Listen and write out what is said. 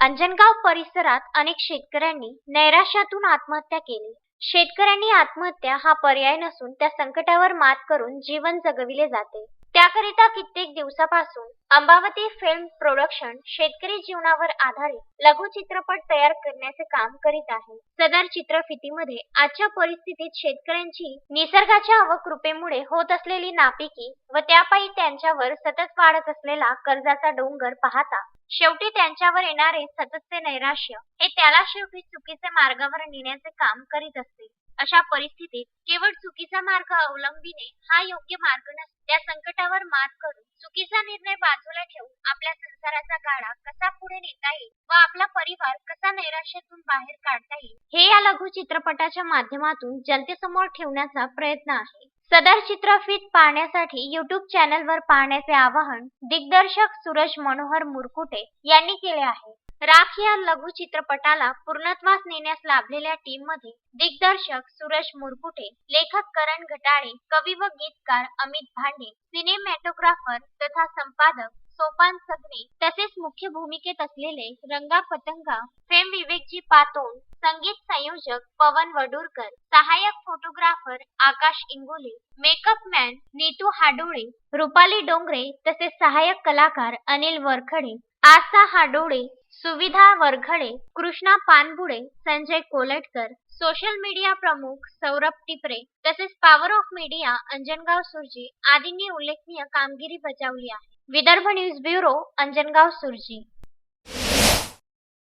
अंजनगाव परिसरात अनेक शेतकऱ्यांनी नैराश्यातून आत्महत्या केली. शेतकऱ्यांनी आत्महत्या हा पर्याय नसून त्या संकटावर मात करून जीवन जगविले जाते. त्याकरिता कित्येक दिवसापासून अंबावती फिल्म प्रोडक्शन शेतकरी जीवनावर आधारित लघु चित्रपट तयार करण्याचे काम करीत आहे. सदर चित्रफितीमध्ये आजच्या परिस्थितीत शेतकऱ्यांची निसर्गाच्या अवकृपेमुळे होत असलेली नापिकी व त्यापायी त्यांच्यावर सतत वाढत असलेला कर्जाचा डोंगर पाहता शेवटी त्यांच्यावर येणारे सततचे नैराश्य हे त्याला शेवटी चुकीचे मार्गावर नेण्याचे काम करीत असते. अशा परिस्थितीत केवळ चुकीचा मार्ग अवलंबिणे हा योग्य मार्ग नसतो त्या संकटावर मात करून चुकीचा निर्णय बाजूला ठेवून आपल्या संसाराचा गाडा कसा पुढे नेता येईल व आपला परिवार कसा नैराश्यातून बाहेर काढता येईल हे या लघु चित्रपटाच्या माध्यमातून जनतेसमोर ठेवण्याचा प्रयत्न आहे. सदर चित्रफित पाहण्यासाठी युट्यूब चॅनलवर पाहण्याचे आवाहन दिग्दर्शक सूरज मनोहर मुरकुटे यांनी केले आहे. राख या लघु चित्रपटाला पूर्णत्वास नेण्यास लाभलेल्या टीममध्ये दिग्दर्शक सूरज मुरकुटे लेखक करण घटाळे कवी व गीतकार अमित भांडे सिनेमॅटोग्राफर तथा संपादक सोपान सगणे तसेच मुख्य भूमिकेत असलेले रंगा पतंगा फेम विवेकजी पातोंड संगीत संयोजक पवन वडूरकर सहाय्यक photographer Akash Ingole makeup man Neetu Hadole Rupali Dongre तसेच सहाय्यक कलाकार अनिल वरखडे आसा हाडोळे सुविधा वरघडे कृष्णा पानबुडे संजय कोलटकर सोशल मीडिया प्रमुख सौरभ टिपरे तसेच power of media Anjangaon Surji आदींनी उल्लेखनीय कामगिरी बजावली आहे. Vidarbha news bureau Anjangaon Surji.